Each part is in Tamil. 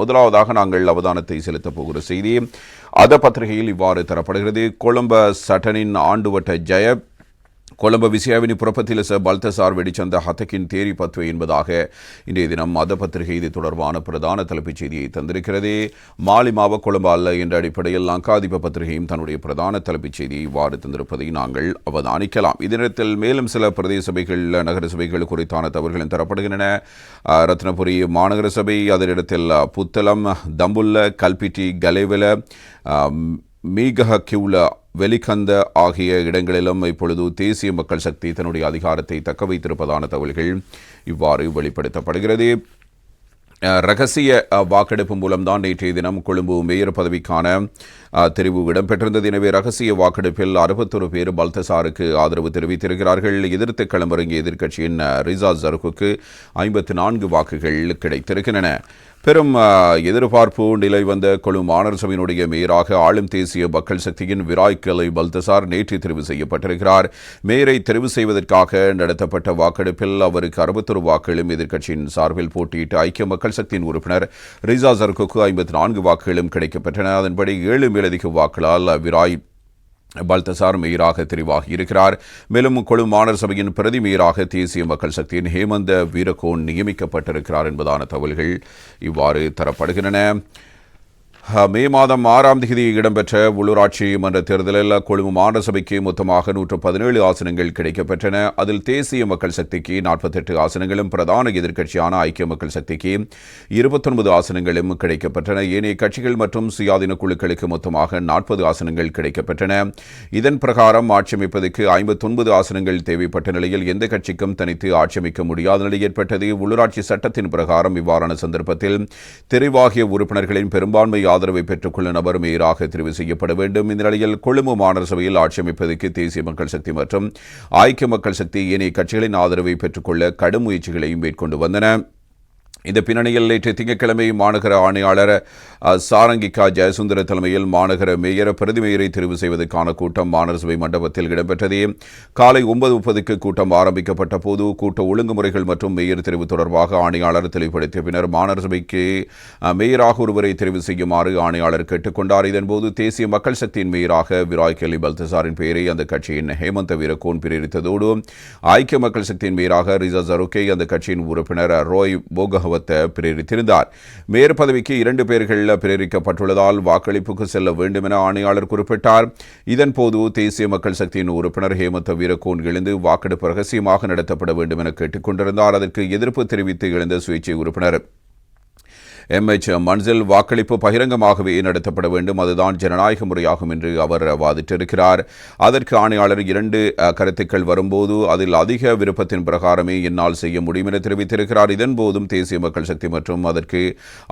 முதலாவதாக நாங்கள் அவதானத்தை செலுத்தப் போகிற செய்தி. அத பத்திரிகையில் இவ்வாறு தரப்படுகிறது. கொழும்ப சட்டனின் ஆண்டுவட்ட ஜெய கொழும்பு விசியாவினி புறப்பத்திலச பல்தசார் வெடிச்சந்த ஹத்தக்கின் தேரி பத்வே என்பதாக இன்றைய தினம் மத பத்திரிகை இது தொடர்பான பிரதான தலைப்புச் செய்தியை தந்திருக்கிறது. மாலிமாவ கொழும்பு அல்ல என்ற அடிப்படையில் லங்காதிப பத்திரிகையும் தன்னுடைய பிரதான தலைப்புச் செய்தியை இவ்வாறு தந்திருப்பதை நாங்கள் அவதானிக்கலாம். இதனிடத்தில் மேலும் சில பிரதேச சபைகள் நகர சபைகள் குறித்தான தவறுகளும் தரப்படுகின்றன. ரத்னபுரி மாநகர சபை அதனிடத்தில் புத்தளம் தம்புல்ல கல்பிட்டி கலேவல மீகஹ கிவுல வெலிகந்த ஆகிய இடங்களிலும் இப்பொழுது தேசிய மக்கள் சக்தி தன்னுடைய அதிகாரத்தை தக்க வைத்திருப்பதான தகவல்கள் இவ்வாறு வெளிப்படுத்தப்படுகிறது. ரகசிய வாக்கெடுப்பு மூலம்தான் நேற்றைய தினம் கொழும்பு மேயர் பதவிக்கான தெரிவு இடம்பெற்றிருந்தது. எனவே ரகசிய வாக்கெடுப்பில் அறுபத்தொரு பேர் பல்தசாருக்கு ஆதரவு தெரிவித்திருக்கிறார்கள். எதிர்த்து களமிறங்கிய எதிர்க்கட்சியின் ரிசா ஜருக்குக்கு ஐம்பத்து நான்கு வாக்குகள் கிடைத்திருக்கின்றன. பெரும் எதிர்பார்ப்பு நிலை வந்த கொழு மாணவர் சபையினுடைய மேயராக ஆளும் தேசிய மக்கள் சக்தியின் விராய் கலை பல்தசார் நேற்று தெரிவு செய்யப்பட்டிருக்கிறார். மேயரை தெரிவு செய்வதற்காக நடத்தப்பட்ட வாக்கெடுப்பில் அவருக்கு அறுபத்தொரு வாக்குகளும் எதிர்க்கட்சியின் சார்பில் போட்டியிட்ட ஐக்கிய மக்கள் சக்தியின் உறுப்பினர் ரிசா சர்குக்கு ஐம்பத்தி நான்கு வாக்குகளும் கிடைக்கப்பெற்றன. அதன்படி ஏழு மேலதிக வாக்குகளால் விராய் பல்தசார் மேயராக தெரிவாகி இருக்கிறார். மேலும் கொழு மாநகர சபையின் பிரதி மேயராக தேசிய மக்கள் சக்தியின் ஹேமந்த வீரகோன் நியமிக்கப்பட்டிருக்கிறார் என்பதான தகவல்கள் இவ்வாறு தரப்படுகின்றன. மே மாதம் ஆறாம் தேதி இடம்பெற்ற உள்ளூராட்சி மன்ற தேர்தலில் கொழும்பு மாநகர சபைக்கு மொத்தமாக நூற்று பதினேழு ஆசனங்கள் கிடைக்கப்பெற்றன. அதில் தேசிய மக்கள் சக்திக்கு நாற்பத்தெட்டு ஆசனங்களும் பிரதான எதிர்க்கட்சியான ஐக்கிய மக்கள் சக்திக்கு இருபத்தொன்பது ஆசனங்களும் கிடைக்கப்பெற்றன. ஏனைய கட்சிகள் மற்றும் சுயாதீன குழுக்களுக்கு மொத்தமாக நாற்பது ஆசனங்கள் கிடைக்கப்பெற்றன. இதன் பிரகாரம் ஆட்சி அமைப்பதற்கு ஐம்பத்தொன்பது ஆசனங்கள் தேவைப்பட்ட நிலையில் எந்த கட்சிக்கும் தனித்து ஆட்சி அமைக்க முடியாத நிலை ஏற்பட்டது. உள்ளூராட்சி சட்டத்தின் பிரகாரம் இவ்வாறான சந்தர்ப்பத்தில் தெரிவாகிய உறுப்பினர்களின் பெரும்பான்மை ஆதரவை பெற்றுக்கொள்ள நபர் மேயராக தெரிவு செய்யப்பட வேண்டும். இந்த நிலையில் கொழும்பு மாநகர சபையில் ஆட்சி அமைப்பதற்கு தேசிய மக்கள் சக்தி மற்றும் ஐக்கிய மக்கள் சக்தி ஏனைய கட்சிகளின் ஆதரவை பெற்றுக்கொள்ள கடும் முயற்சிகளை மேற்கொண்டு வந்தன. இந்த பின்னணியில் நேற்று திங்கட்கிழமை மாநகர ஆணையாளர் சாரங்கிகா ஜெயசுந்தர தலைமையில் மாநகர மேயர் பிரதி மேயரை தெரிவு செய்வதற்கான கூட்டம் மாநகர சபை மண்டபத்தில் இடம்பெற்றது. காலை ஒன்பது முப்பதுக்கு கூட்டம் ஆரம்பிக்கப்பட்ட போது கூட்ட ஒழுங்குமுறைகள் மற்றும் மேயர் தெரிவு தொடர்பாக ஆணையாளர் தெளிவுபடுத்திய பின்னர் மாநகர சபைக்கு மேயராக ஒருவரை தெரிவு செய்யுமாறு ஆணையாளர் கேட்டுக்கொண்டார். இதன்போது தேசிய மக்கள் சக்தியின் மேயராக விராய் கெலி பல்தசாரின் பெயரை அந்த கட்சியின் ஹேமந்த வீரகோன் பிரேரித்ததோடு ஐக்கிய மக்கள் சக்தியின் மேயராக ரிசா ஜருக்கே அந்த கட்சியின் உறுப்பினர் ரோய் போகவத்த பிரேரித்திருந்தார். மேயர் பதவிக்கு இரண்டு பேர்கள் பிரேரிக்கப்பட்டுள்ளதால் வாக்களிப்புக்கு செல்ல வேண்டும் என ஆணையாளர் குறிப்பிட்டார். இதன்போது தேசிய மக்கள் சக்தியின் உறுப்பினர் ஹேமந்த வீரகோன் எழுந்து வாக்கெடுப்பு ரகசியமாக நடத்தப்பட வேண்டும் என கேட்டுக்கொண்டிருந்தார் அதற்கு எதிர்ப்பு தெரிவித்து எழுந்த சுயேட்சை உறுப்பினர் எம்எச் மன்சில் வாக்களிப்பு பகிரங்கமாகவே நடத்தப்பட வேண்டும். அதுதான் ஜனநாயக முறையாகும் என்று அவர் வாதிட்டிருக்கிறார். அதற்கு ஆணையாளர் இரண்டு கருத்துக்கள் வரும்போது அதில் அதிக விருப்பத்தின் பிரகாரமே என்னால் செய்ய முடியும் என தெரிவித்திருக்கிறார். இதன்போதும் தேசிய மக்கள் சக்தி மற்றும் அதற்கு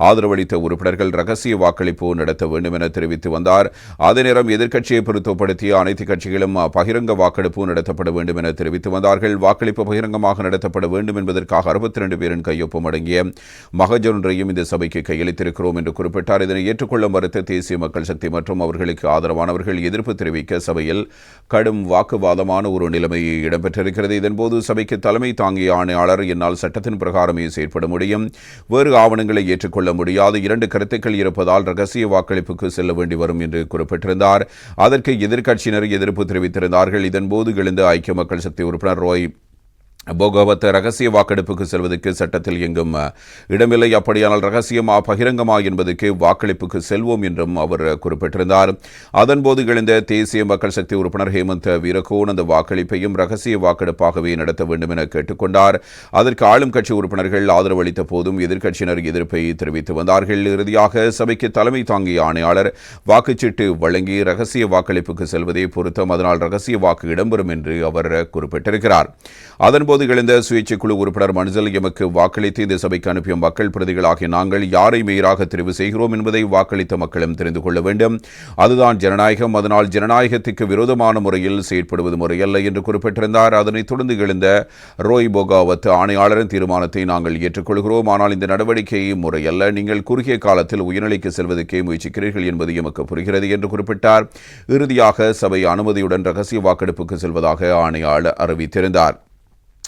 ஆதரவளித்த உறுப்பினர்கள் ரகசிய வாக்களிப்பு நடத்த வேண்டும் என தெரிவித்து வந்தார். அதே நேரம் எதிர்க்கட்சியை பொருத்தப்படுத்திய அனைத்து கட்சிகளும் பகிரங்க வாக்கெடுப்பு நடத்தப்பட வேண்டும் என தெரிவித்து வந்தார்கள். வாக்களிப்பு பகிரங்கமாக நடத்தப்பட வேண்டும் என்பதற்காக அறுபத்தி ரெண்டு பேரின் கையொப்பம் அடங்கிய மகஜொன்றையும் இந்த சபை சபைக்கு கையளித்திருக்கிறோம் என்று குறிப்பிட்டார். இதனை ஏற்றுக்கொள்ள மறுத்த தேசிய மக்கள் சக்தி மற்றும் அவர்களுக்கு ஆதரவானவர்கள் எதிர்ப்பு தெரிவிக்க சபையில் கடும் வாக்குவாதமான ஒரு நிலைமை இடம்பெற்றிருக்கிறது. இதன்போது சபைக்கு தலைமை தாங்கிய ஆணையாளர் என்னால் சட்டத்தின் பிரகாரமே செயற்பட முடியும். வேறு ஆவணங்களை ஏற்றுக்கொள்ள முடியாது. இரண்டு கருத்துக்கள் இருப்பதால் ரகசிய வாக்களிப்புக்கு செல்ல வேண்டி வரும் என்று குறிப்பிட்டிருந்தார். அதற்கு எதிர்க்கட்சியினர் எதிர்ப்பு தெரிவித்திருந்தார்கள். இதன்போது எழுந்த ஐக்கிய மக்கள் சக்தி உறுப்பினர் ரோய் போகவத் ரகசிய வாக்கெடுப்புக்கு செல்வதற்கு சட்டத்தில் எங்கும் இடமில்லை. அப்படியானால் ரகசியமா பகிரங்கமா என்பதற்கு வாக்களிப்புக்கு செல்வோம் என்றும் அவர் குறிப்பிட்டிருந்தார். அதன்போது எழுந்த தேசிய மக்கள் சக்தி உறுப்பினர் ஹேமந்த் வீரகோன் அந்த வாக்களிப்பையும் ரகசிய வாக்கெடுப்பாகவே நடத்த வேண்டும் என கேட்டுக்கொண்டார். அதற்கு ஆளும் கட்சி உறுப்பினர்கள் ஆதரவு அளித்த போதும் எதிர்க்கட்சியினர் எதிர்ப்பை தெரிவித்து வந்தார்கள். இறுதியாக சபைக்கு தலைமை தாங்கிய ஆணையாளர் வாக்குச்சீட்டு வழங்கி ரகசிய வாக்களிப்புக்கு செல்வதே பொருத்தம். அதனால் ரகசிய வாக்கு இடம்பெறும் என்று அவர் குறிப்பிட்டிருக்கிறார். அதன்போது எழுந்த சுயேட்சை குழு உறுப்பினர் மன்சல் எமக்கு வாக்களித்து இந்த சபைக்கு அனுப்பிய மக்கள் பிரதிகளாகிய நாங்கள் யாரை மேயராக தெரிவு செய்கிறோம் என்பதை வாக்களித்த மக்களும் தெரிந்து கொள்ள வேண்டும். அதுதான் ஜனநாயகம். அதனால் ஜனநாயகத்துக்கு விரோதமான முறையில் செயற்படுவது முறையல்ல என்று குறிப்பிட்டிருந்தார். அதனைத் தொடர்ந்து எழுந்த ரோய் போகாவத் ஆணையாளரின் தீர்மானத்தை நாங்கள் ஏற்றுக்கொள்கிறோம். ஆனால் இந்த நடவடிக்கை முறையல்ல. நீங்கள் குறுகிய காலத்தில் உயர்நிலைக்கு செல்வதற்கே முயற்சிக்கிறீர்கள் என்பது எமக்கு புரிகிறது என்று குறிப்பிட்டார். இறுதியாக சபை அனுமதியுடன் ரகசிய வாக்கெடுப்புக்கு செல்வதாக ஆணையாளர் அறிவித்திருந்தார்.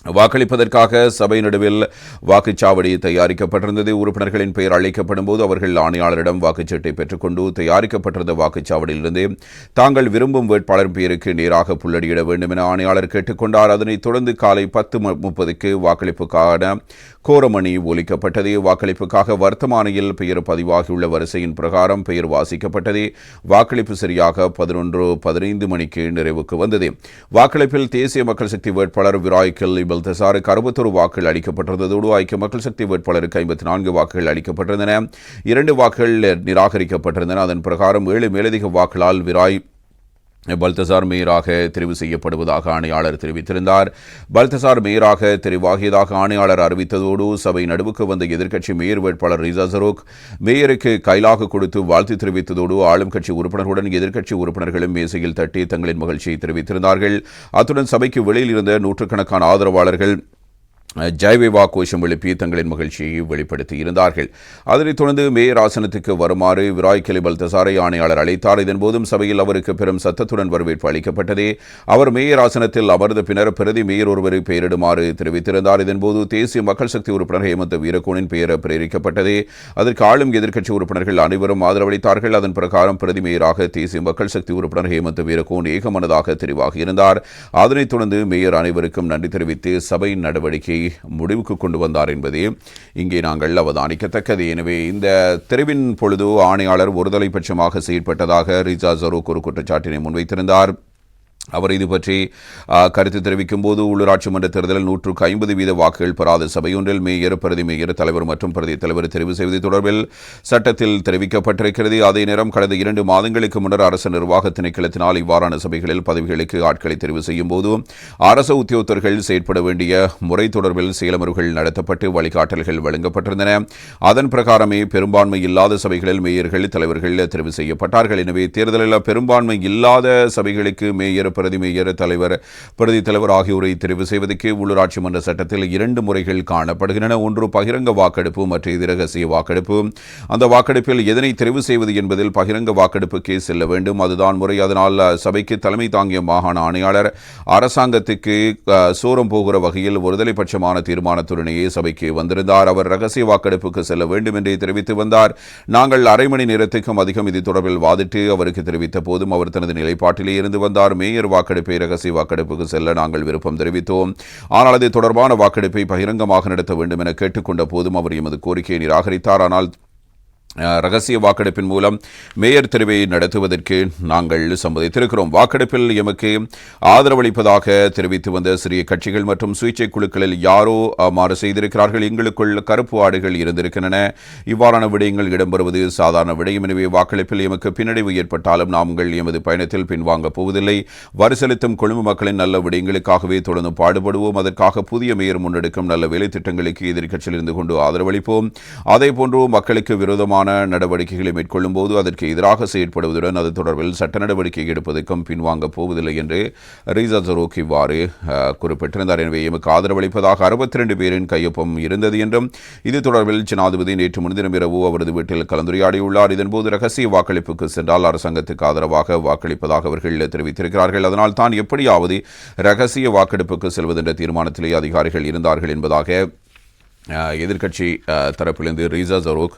வாக்களிப்பதற்காக சபை நடுவில் வாக்குச்சாவடி தயாரிக்கப்பட்டிருந்தது. உறுப்பினர்களின் பெயர் அழைக்கப்படும் போது அவர்கள் ஆணையாளரிடம் வாக்குச்சீட்டை பெற்றுக்கொண்டு தயாரிக்கப்பட்டிருந்த வாக்குச்சாவடியிலிருந்து தாங்கள் விரும்பும் வேட்பாளர் பெயருக்கு நேராக புள்ளடியிட வேண்டும் என ஆணையாளர் கேட்டுக்கொண்டார். அதனைத் தொடர்ந்து காலை பத்து முப்பதுக்கு வாக்களிப்புக்கான கோரமணி ஒலிக்கப்பட்டது. வாக்களிப்புக்காக வர்த்தமானியில் பெயர் பதிவாகியுள்ள வரிசையின் பிரகாரம் பெயர் வாசிக்கப்பட்டது. வாக்களிப்பு சரியாக பதினொன்று பதினைந்து மணிக்கு நிறைவுக்கு வந்தது. வாக்களிப்பில் தேசிய மக்கள் சக்தி வேட்பாளர் விராய் கெல்லி பெல்தசாருக்கு அறுபத்தொரு வாக்குகள் அளிக்கப்பட்டிருந்ததோடு ஐக்கிய மக்கள் சக்தி வேட்பாளருக்கு ஐம்பத்தி நான்கு வாக்குகள் அளிக்கப்பட்டிருந்தன. இரண்டு வாக்குகள் நிராகரிக்கப்பட்டிருந்தன. அதன் பிரகாரம் ஏழு மேலதிக வாக்குகளால் விராய் பல்தசார் மேயராக தெரிவு செய்யப்படுவதாக ஆணையாளர் தெரிவித்திருந்தார். பல்தசார் மேயராக தெரிவாகியதாக ஆணையாளர் அறிவித்ததோடு சபை நடுவுக்கு வந்த எதிர்க்கட்சி மேயர் வேட்பாளர் ரிசா சரோக் மேயருக்கு கைலாக கொடுத்து வாழ்த்து தெரிவித்ததோடு ஆளும் கட்சி உறுப்பினர்களுடன் எதிர்க்கட்சி உறுப்பினர்களும் மேசையில் தட்டி தங்களின் மகிழ்ச்சியை தெரிவித்திருந்தார்கள். அத்துடன் சபைக்கு வெளியில் இருந்த நூற்றுக்கணக்கான ஆதரவாளர்கள் ஜெயவிவா கோஷம் எழுப்பி தங்களின் மகிழ்ச்சியை வெளிப்படுத்தி இருந்தார்கள். அதனைத் தொடர்ந்து மேயர் ஆசனத்துக்கு வருமாறு விராய் கெலிபல் தசாரை ஆணையாளர் அழைத்தார். இதன்போதும் சபையில் அவருக்கு பெரும் சத்தத்துடன் வரவேற்பு அளிக்கப்பட்டதே. அவர் மேயர் ஆசனத்தில் அமர்ந்த பின்னர் பிரதி மேயர் ஒருவரை பெயரிடுமாறு தெரிவித்திருந்தார். இதன்போது தேசிய மக்கள் சக்தி உறுப்பினர் ஹேமந்த் வீரகோனின் பெயர் பிரேரிக்கப்பட்டதே. அதற்கு ஆளும் எதிர்க்கட்சி உறுப்பினர்கள் அனைவரும் ஆதரவளித்தார்கள். அதன் பிரகாரம் பிரதி மேயராக தேசிய மக்கள் சக்தி உறுப்பினர் ஹேமந்த் வீரகோன் ஏகமனதாக தெரிவாகியிருந்தார். அதனைத் தொடர்ந்து மேயர் அனைவருக்கும் நன்றி தெரிவித்து சபை நடவடிக்கை முடிவுக்கு கொண்டு வந்தார் என்பதே இங்கே நாங்கள் அவதானிக்கத்தக்கது. எனவே இந்த தெருவின் பொழுது ஆணையாளர் ஒருதலை பட்சமாக செயற்பட்டதாக ரிஜா ஜரூக் ஒரு குற்றச்சாட்டினை முன்வைத்திருந்தார். அவர் இது பற்றி கருத்து தெரிவிக்கும் போது உள்ளூராட்சி மன்ற தேர்தலில் நூற்றுக்கு ஐம்பது வீத வாக்குகள் பெறாத சபையொன்றில் மேயர் பிரதி மேயர் தலைவர் மற்றும் பிரதி தலைவர் தெரிவு செய்வது தொடர்பில் சட்டத்தில் தெரிவிக்கப்பட்டிருக்கிறது. அதே நேரம் கடந்த இரண்டு மாதங்களுக்கு முன்னர் அரசு நிர்வாக திணைக்களத்தினால் இவ்வாறான சபைகளில் பதவிகளுக்கு ஆட்களை தெரிவு செய்யும் போது அரசு உத்தியோகத்தர்கள் செயற்பட வேண்டிய முறை தொடர்பில் செயலமர்வுகள் நடத்தப்பட்டு வழிகாட்டல்கள் வழங்கப்பட்டிருந்தன. அதன் பிரகாரமே பெரும்பான்மை இல்லாத சபைகளில் மேயர்கள் தலைவர்கள் தெரிவு செய்யப்பட்டார்கள். எனவே தேர்தலில் பெரும்பான்மை இல்லாத சபைகளுக்கு மேயர் பிரதி மேயர் தலைவர் பிரதி தலைவர் ஆகியோரை தெரிவு செய்வதற்கு உள்ளூராட்சி மன்ற சட்டத்தில் இரண்டு முறைகள் காணப்படுகின்றன. ஒன்று பகிரங்க வாக்கெடுப்பு மற்றது ரகசிய வாக்கெடுப்பு. அந்த வாக்கெடுப்பில் எதனை தெரிவு செய்வது என்பதில் பகிரங்க வாக்கெடுப்புக்கே செல்ல வேண்டும். அதுதான் முறை. அதனால் சபைக்கு தலைமை தாங்கிய மாகாண ஆணையாளர் அரசாங்கத்துக்கு சோரம் போகிற வகையில் ஒருதலை பட்சமான தீர்மானத்துடனேயே சபைக்கு வந்திருந்தார். அவர் ரகசிய வாக்கெடுப்புக்கு செல்ல வேண்டும் என்றே தெரிவித்து வந்தார். நாங்கள் அரை மணி நேரத்துக்கும் அதிகம் இது தொடர்பில் வாதிட்டு அவருக்கு தெரிவித்த போதும் அவர் தனது நிலைப்பாட்டிலே இருந்து வந்தார். மேயர் வாக்கெடுப்பை ரகசிய வாக்கெடுப்புக்கு செல்ல நாங்கள் விருப்பம் தெரிவித்தோம். ஆனால் அது தொடர்பான வாக்கெடுப்பை பகிரங்கமாக நடத்த வேண்டும் என கேட்டுக்கொண்ட போதும் அவர் எமது கோரிக்கையை நிராகரித்தார். ஆனால் ரகசிய வாக்கெடுப்பின் மூலம் மேயர் தெரிவை நடத்துவதற்கு நாங்கள் சம்மதித்திருக்கிறோம். வாக்கெடுப்பில் எமக்கு ஆதரவளிப்பதாக தெரிவித்து வந்த சிறிய கட்சிகள் மற்றும் சுயேட்சை குழுக்களில் யாரோ மாறு செய்திருக்கிறார்கள். எங்களுக்குள் கருப்பு ஆடுகள் இருந்திருக்கின்றன. இவ்வாறான விடயங்கள் இடம்பெறுவது சாதாரண விடயம். எனவே வாக்களிப்பில் எமக்கு பின்னடைவு ஏற்பட்டாலும் நாங்கள் எமது பயணத்தில் பின்வாங்கப் போவதில்லை. வரி செலுத்தும் கொழும்பு மக்களின் நல்ல விடயங்களுக்காகவே தொடர்ந்து பாடுபடுவோம். அதற்காக புதிய மேயர் முன்னெடுக்கும் நல்ல வேலை திட்டங்களுக்கு எதிர்க்கட்சியில் இருந்து கொண்டு ஆதரவளிப்போம். அதேபோன்று மக்களுக்கு விரோதமான விதமான நடவடிக்கைகளை மேற்கொள்ளும் போது அதற்கு எதிராக செயற்படுவதுடன் அது தொடர்பில் சட்ட நடவடிக்கை எடுப்பதற்கும் பின்வாங்கப் போவதில்லை என்று ரீசா ஜரோக் இவ்வாறு குறிப்பிட்டிருந்தார். எனவே எமக்கு ஆதரவளிப்பதாக அறுபத்தி ரெண்டு பேரின் கையொப்பம் இருந்தது என்றும் இது தொடர்பில் ஜனாதிபதி நேற்று முன்தினம் இரவு அவரது வீட்டில் கலந்துரையாடியுள்ளார். இதன்போது ரகசிய வாக்களிப்புக்கு சென்றால் அரசாங்கத்துக்கு ஆதரவாக வாக்களிப்பதாக அவர்கள் தெரிவித்திருக்கிறார்கள். அதனால் தான் எப்படியாவது ரகசிய வாக்கெடுப்புக்கு செல்வதென்ற தீர்மானத்திலே அதிகாரிகள் இருந்தார்கள் என்பதாக எதிர்க்கட்சி தரப்பிலிருந்து ரீசா ஜரோக்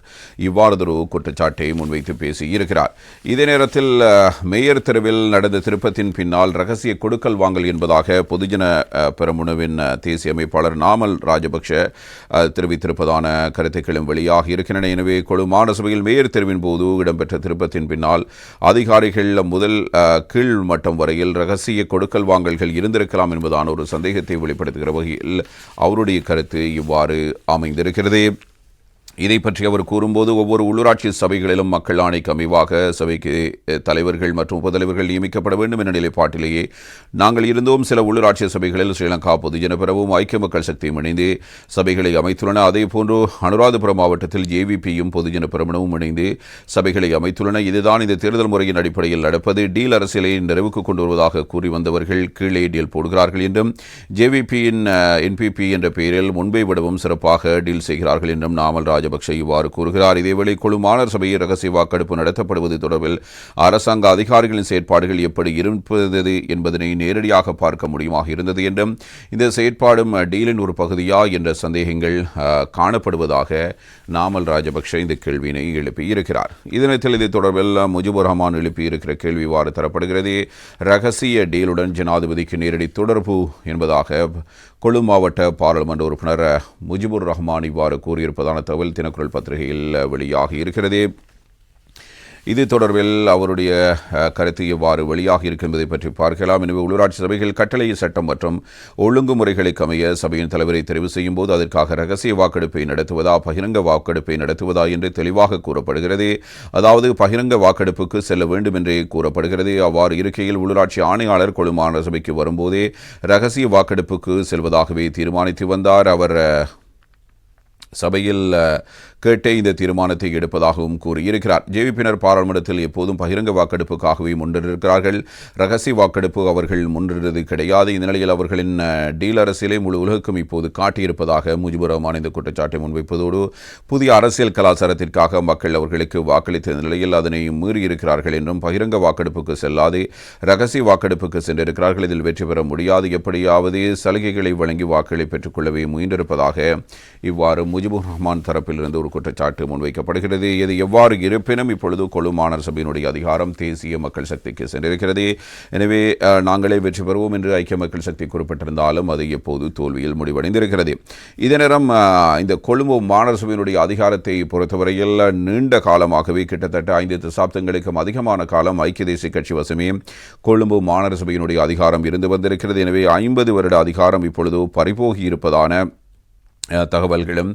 இவ்வாறு குற்றச்சாட்டை முன்வைத்து பேசியிருக்கிறார். இதே நேரத்தில் மேயர் தெருவில் நடந்த திருப்பத்தின் பின்னால் ரகசிய கொடுக்கல் வாங்கல் என்பதாக பொதுஜன பெரமுனவின் தேசிய அமைப்பாளர் நாமல் ராஜபக்ஷ தெரிவித்திருப்பதான கருத்துக்களும் வெளியாக இருக்கின்றன. எனவே கொழு மாநசபையில் மேயர் தெருவின் போது இடம்பெற்ற திருப்பத்தின் பின்னால் அதிகாரிகள் முதல் கீழ் மட்டம் வரையில் ரகசிய கொடுக்கல் வாங்கல்கள் இருந்திருக்கலாம் என்பதான ஒரு சந்தேகத்தை வெளிப்படுத்துகிற வகையில் அவருடைய கருத்து இவ்வாறு அமைந்திருக்கிறது இதை பற்றி அவர் கூறும்போது ஒவ்வொரு உள்ளூராட்சி சபைகளிலும் மக்கள் ஆணைக்கு அமைவாக சபைக்கு தலைவர்கள் மற்றும் உபதலைவர்கள் நியமிக்கப்பட வேண்டும் என்ற நிலைப்பாட்டிலேயே நாங்கள் இருந்தோம். சில உள்ளூராட்சி சபைகளில் ஸ்ரீலங்கா பொதுஜன பெறவும் ஐக்கிய மக்கள் சக்தியும் இணைந்து சபைகளை அமைத்துள்ளன. அதேபோன்று அனுராதபுரம் மாவட்டத்தில் ஜேவிபியும் பொதுஜன பெருமனவும் இணைந்து சபைகளை அமைத்துள்ளன. இதுதான் இந்த தேர்தல் முறையின் அடிப்படையில் நடப்பது. டீல் அரசியலை நிறைவுக்கு கொண்டு வருவதாக கூறி வந்தவர்கள் கீழே டீல் போடுகிறார்கள் என்றும் ஜேவிபியின் என்பிபி என்ற பெயரில் முன்பை விடவும் சிறப்பாக டீல் செய்கிறார்கள் என்றும் நாமல் ராஜ ராஜபக்ஷ இவ்வாறு கூறுகிறார். இதேவேளை கொழு சபையில் ரகசிய வாக்கெடுப்பு நடத்தப்படுவது தொடர்பில் அரசாங்க அதிகாரிகளின் செயற்பாடுகள் எப்படி இருப்பது என்பதனை நேரடியாக பார்க்க முடியுமாக இருந்தது என்றும் இந்த செயற்பாடும் டீலின் ஒரு பகுதியா என்ற சந்தேகங்கள் காணப்படுவதாக நாமல் ராஜபக்ஷ இந்த கேள்வியினை எழுப்பியிருக்கிறார். இதனத்தில் இது தொடர்பில் முஜிபுர் ரஹ்மான் எழுப்பியிருக்கிற கேள்வி இவ்வாறு தரப்படுகிறது. ரகசிய டீலுடன் ஜனாதிபதிக்கு நேரடி தொடர்பு என்பதாக கொழு மாவட்ட பாராளுமன்ற உறுப்பினர் முஜிபுர் ரஹ்மான் இவ்வாறு கூறியிருப்பதான தகவல் தினக்குரல் பத்திரிகையில் வெளியாகி இருக்கிறது. இது தொடர்பில் அவருடைய கருத்து எவ்வாறு வெளியாக இருக்கும் பற்றி பார்க்கலாம். எனவே உள்ளூராட்சி சபைகள் கட்டளை சட்டம் மற்றும் ஒழுங்குமுறைகளுக்கு அமைய சபையின் தலைவரை தெரிவு செய்யும் போது அதற்காக ரகசிய வாக்கெடுப்பை நடத்துவதா பகிரங்க வாக்கெடுப்பை நடத்துவதா என்று தெளிவாக கூறப்படுகிறது. அதாவது பகிரங்க வாக்கெடுப்புக்கு செல்ல வேண்டும் என்றே கூறப்படுகிறது. அவ்வாறு இருக்கையில் உள்ளூராட்சி ஆணையாளர் கொழு சபைக்கு வரும்போதே ரகசிய வாக்கெடுப்புக்கு செல்வதாகவே தீர்மானித்து வந்தார். அவர் سبيل கேட்டே இந்த தீர்மானத்தை எடுப்பதாகவும் கூறியிருக்கிறார். ஜேவிபியினர் பாராளுமன்றத்தில் எப்போதும் பகிரங்க வாக்கெடுப்புக்காகவே முன்னிருக்கிறார்கள். ரகசிய வாக்கெடுப்பு அவர்கள் முன்னிறது கிடையாது. இந்த நிலையில் அவர்களின் டீல் அரசியலை முழு உலகுக்கும் இப்போது காட்டியிருப்பதாக முஜிபுர் ரஹ்மான் இந்த குற்றச்சாட்டை முன்வைப்பதோடு புதிய அரசியல் கலாச்சாரத்திற்காக மக்கள் அவர்களுக்கு வாக்களித்த நிலையில் அதனை மீறியிருக்கிறார்கள் என்றும் பகிரங்க வாக்கெடுப்புக்கு செல்லாது ரகசிய வாக்கெடுப்புக்கு சென்றிருக்கிறார்கள். இதில் வெற்றி பெற முடியாது. எப்படியாவது சலுகைகளை வழங்கி வாக்குகளை பெற்றுக்கொள்ளவே முயன்றிருப்பதாக இவ்வாறு முஜிபுர் ரஹ்மான் தரப்பிலிருந்து ஒரு குற்றச்சாட்டு முன்வைக்கப்படுகிறது. இது எவ்வாறு இருப்பினும் இப்பொழுது கொழு மாநகர சபையினுடைய அதிகாரம் தேசிய மக்கள் சக்திக்கு சென்றிருக்கிறது. எனவே நாங்களே வெற்றி பெறுவோம் என்று ஐக்கிய மக்கள் சக்தி குறிப்பிட்டிருந்தாலும் அது எப்போது தோல்வியில் முடிவடைந்திருக்கிறது. இதே நேரம் இந்த கொழும்பு மாநகர சபையினுடைய அதிகாரத்தை பொறுத்தவரையில் நீண்ட காலமாகவே கிட்டத்தட்ட ஐந்து தசாப்தங்களுக்கும் அதிகமான காலம் ஐக்கிய தேசிய கட்சி வசமே கொழும்பு மாநகர சபையினுடைய அதிகாரம் இருந்து வந்திருக்கிறது. எனவே ஐம்பது வருட அதிகாரம் இப்பொழுது பறிபோகி இருப்பதான தகவல்களும்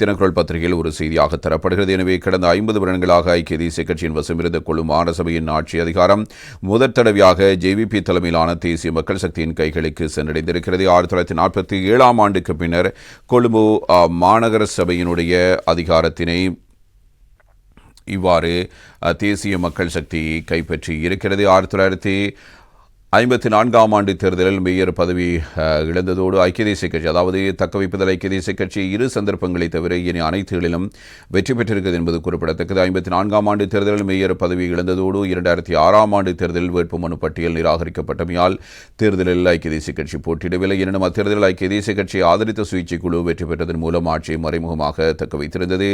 தினக்குரல் பத்திரிகையில் ஒரு செய்தியாக தரப்படுகிறது. எனவே கடந்த ஐம்பது வருடங்களாக ஐக்கிய தேசிய கட்சியின் வசமிருந்த குழு கொழு சபையின் ஆட்சி அதிகாரம் முதற் தடவையாக ஜேவிபி தலைமையிலான தேசிய மக்கள் சக்தியின் கைகளுக்கு சென்றடைந்திருக்கிறது. ஆயிரத்தி தொள்ளாயிரத்தி நாற்பத்தி ஏழாம் ஆண்டுக்கு பின்னர் கொழும்பு மாநகர சபையினுடைய அதிகாரத்தினை இவ்வாறு தேசிய மக்கள் சக்தி கைப்பற்றி இருக்கிறது. ஆயிரத்தி தொள்ளாயிரத்தி ஐம்பத்தி நான்காம் ஆண்டு தேர்தலில் மேயர் பதவி இழந்ததோடு ஐக்கிய தேசிய கட்சி அதாவது தக்கவைப்புதல் ஐக்கிய தேசிய கட்சி இரு சந்தர்ப்பங்களை தவிர இனி அனைத்துகளிலும் வெற்றி பெற்றிருக்கிறது என்பது குறிப்பிடத்தக்கது. ஐம்பத்தி நான்காம் ஆண்டு தேர்தலில் மேயர் பதவி இழந்ததோடு இரண்டாயிரத்தி ஆறாம் ஆண்டு தேர்தலில் வேட்புமனு பட்டியல் நிராகரிக்கப்பட்டமையால் தேர்தலில் ஐக்கிய தேசிய கட்சி போட்டியிடவில்லை. எனினும் அத்தேர்தலில் ஐக்கிய தேசிய கட்சியை ஆதரித்த சுயேட்சை குழு வெற்றி பெற்றதன் மூலம் ஆட்சியை மறைமுகமாக தக்க வைத்திருந்தது.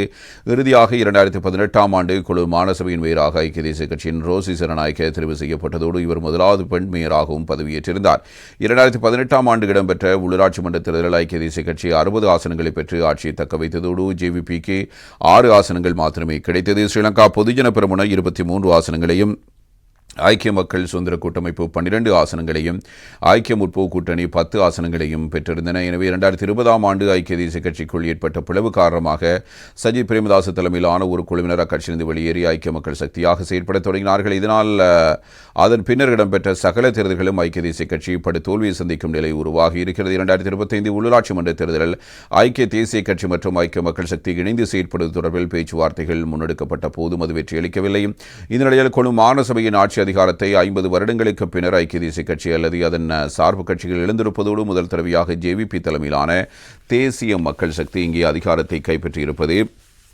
இறுதியாக இரண்டாயிரத்தி பதினெட்டாம் ஆண்டு குழு மாநசபையின் மேயராக ஐக்கிய தேசிய கட்சியின் ரோசி சரணாயக்க தெரிவு செய்யப்பட்டதோடு இவர் முதலாவது பெண் மேயர் மேயராகவும் பதவியேற்றிருந்தார். இரண்டாயிரத்தி பதினெட்டாம் ஆண்டு இடம்பெற்ற உள்ளூராட்சி மன்ற தேர்தலில் ஐக்கிய தேசிய கட்சி அறுபது ஆசனங்களை பெற்று ஆட்சியை தக்க வைத்ததோடு ஜேவிபிக்கு ஆறு ஆசனங்கள் மாத்திரமே கிடைத்தது. ஸ்ரீலங்கா பொதுஜன பெருமுன இருபத்தி மூன்று ஆசனங்களையும் ஐக்கிய மக்கள் சுதந்திர கூட்டமைப்பு பன்னிரண்டு ஆசனங்களையும் ஐக்கிய முற்போக்கு கூட்டணி பத்து ஆசனங்களையும் பெற்றிருந்தன. எனவே இரண்டாயிரத்தி இருபதாம் ஆண்டு ஐக்கிய தேசிய கட்சிக்குள் ஏற்பட்ட பிளவு காரணமாக சஜித் பிரேமதாச தலைமையிலான ஒரு குழுவினர் அக்கட்சியிலிருந்து வெளியேறி ஐக்கிய மக்கள் சக்தியாக செயற்பட தொடங்கினார்கள். இதனால் அதன் பின்னர் இடம்பெற்ற சகல தேர்தல்களும் ஐக்கிய தேசிய கட்சி படு தோல்வியை சந்திக்கும் நிலை உருவாகி இருக்கிறது. இரண்டாயிரத்தி இருபத்தைந்து உள்ளூராட்சி மன்ற தேர்தலில் ஐக்கிய தேசிய கட்சி மற்றும் ஐக்கிய மக்கள் சக்தி இணைந்து செயற்படுவது தொடர்பில் பேச்சுவார்த்தைகள் முன்னெடுக்கப்பட்ட போதும் அது வெற்றியளிக்கவில்லை. இந்த நிலையில் கொழும்பு மாநில சபையின் ஆட்சி அதிகாரத்தை ஐம்பது வருடங்களுக்கு பின்னர் ஐக்கிய தேசிய கட்சி அல்லது அதன் சார்பு கட்சிகள் எழுந்திருப்பதோடு முதல் தடவையாக ஜேவிபி தலைமையிலான தேசிய மக்கள் சக்தி இங்கே அதிகாரத்தை கைப்பற்றியிருப்பது.